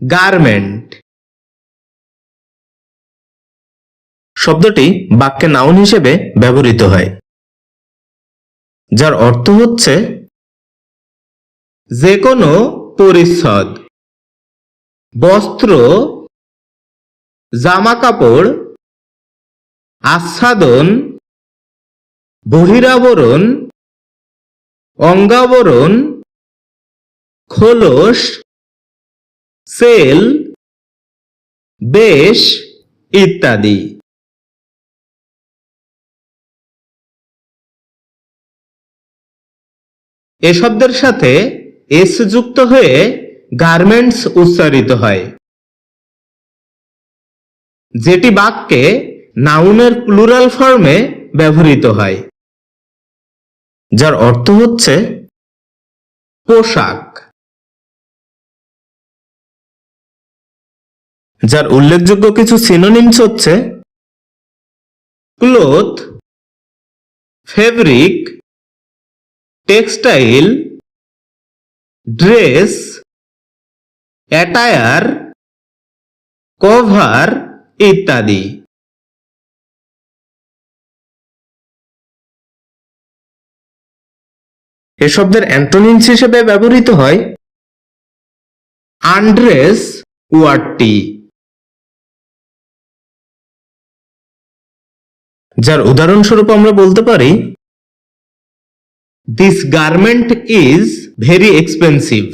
Garment. শব্দটি বাক্যে noun হিসেবে ব্যবহৃত হয়, যার অর্থ হচ্ছে যে কোনো পরিচ্ছদ, বস্ত্র জামা কাপড় আচ্ছাদন, বহিরাবরণ, অঙ্গাবরণ, খোলস সেল বেশ ইত্যাদি। এ শব্দের সাথে এস যুক্ত হয়ে গার্মেন্টস উচ্চারিত হয়। যেটি বাক্যে নাউনের প্লুরাল ফর্মে ব্যবহৃত হয়। যার অর্থ হচ্ছে পোশাক। যার উল্লেখযোগ্য কিছু সিনোনিমস হচ্ছে cloth, fabric, textile, dress, attire, cover ইত্যাদি। এ শব্দের অ্যান্টোনিমস হিসেবে ব্যবহৃত হয় আন্ড্রেস ওয়ার্ডটি যার উদাহরণস্বরূপ আমরা বলতে পারি this garment is very expensive